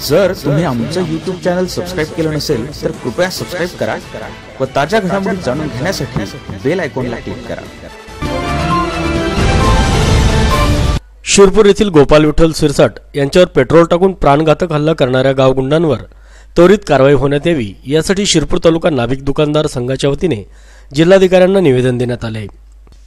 जर तुम्ही आमचं युट्यूब चॅनल सबस्क्राईब केलं नसेल तर कृपया सबस्क्राईब करा व ताज्या घडामोडी जाणून घेण्यासाठी बेल आयकॉनला क्लिक करा. शिरपूर येथील गोपाल विठ्ठल सिरसाट यांच्यावर पेट्रोल टाकून प्राणघातक हल्ला करणाऱ्या गावगुंडांवर त्वरित कारवाई होण्यात यावी यासाठी शिरपूर तालुका नाभिक दुकानदार संघाच्या वतीने जिल्हाधिकाऱ्यांना निवेदन देण्यात आले. आहे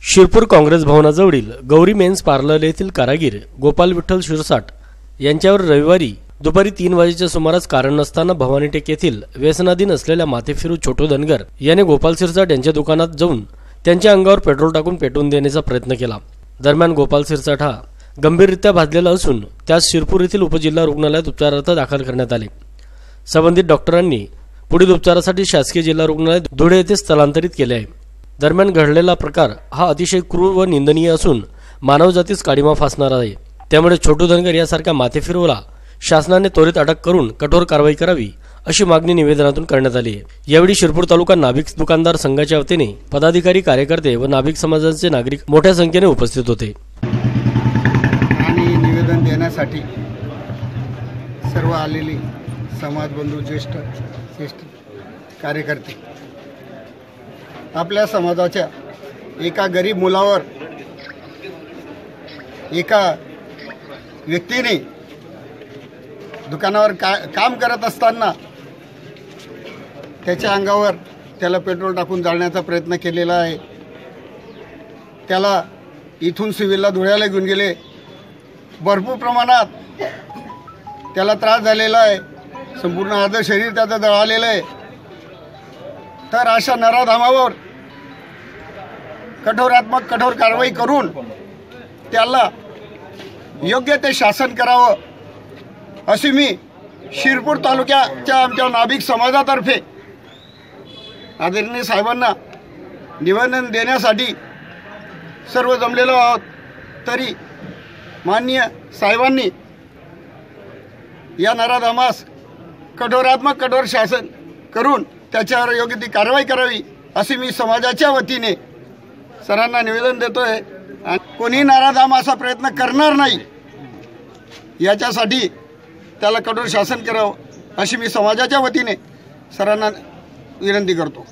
शिरपूर काँग्रेस भवनाजवळील गौरी मेन्स पार्लर येथील कारागीर गोपाल विठ्ठल शिरसाट यांच्यावर रविवारी दुपारी तीन वाजेच्या सुमारास कारण नसताना भवानी टेक येथील व्यसनाधीन असलेल्या माथेफिरू छोटू धनगर याने गोपाल सिरसाट यांच्या दुकानात जाऊन त्यांच्या अंगावर पेट्रोल टाकून पेटवून देण्याचा प्रयत्न केला. दरम्यान गोपाल सिरसाट हा गंभीररित्या भाजलेला असून त्यास शिरपूर येथील उपजिल्हा रुग्णालयात उपचारार्थ दाखल करण्यात आले. संबंधित डॉक्टरांनी पुढील उपचारासाठी शासकीय जिल्हा रुग्णालय धुळे येथे स्थलांतरित केले आहे. दरम्यान घडलेला प्रकार हा अतिशय क्रूर व निंदनीय असून मानवजातीस काडीमा फासणारा आहे. त्यामुळे छोटू धनगर यासारख्या माथेफिरूला शासनाने त्वरित अटक करून कठोर कारवाई करावी अशी मागणी निवेदनातून करण्यात आली आहे. यावेळी शिरपूर तालुका नाभिक दुकानदार संघाच्या वतीने पदाधिकारी कार्यकर्ते व नाभिक समाजाचे नागरिक मोठ्या संख्येने उपस्थित होते. आणि निवेदन देण्यासाठी सर्व आलेली समाजबंधू ज्येष्ठ ज्येष्ठ कार्यकर्ते आपल्या समाजाच्या एका गरीब मुलावर एका व्यक्तीने दुकानावर का काम करत असताना त्याच्या अंगावर त्याला पेट्रोल टाकून जाळण्याचा प्रयत्न केलेला आहे. त्याला इथून सिव्हिलला धुळ्याला घेऊन गेले. भरपूर प्रमाणात त्याला त्रास झालेला आहे. संपूर्ण अर्ध शरीर त्याचं जळालेलं आहे. तर अशा नराधामावर कठोरात्मक कठोर कारवाई करून त्याला योग्य ते शासन करावं. अशी मी शिरपूर तालुक्याच्या आमच्या नाभिक समाजातर्फे आदरणीय साहेबांना निवेदन देण्यासाठी सर्व जमलेलो आहोत. तरी माननीय साहेबांनी या नराधामास कठोरात्मक कठोर शासन करून त्याच्यावर योग्य ती कारवाई करावी अशी मी समाजाच्या वतीने सरांना निवेदन देतोय. आणि कोणी नाराधाम असा प्रयत्न करणार नाही याच्यासाठी त्याला कठोर शासन करावं अशी मी समाजाच्या वतीने सरांना विनंती करतो.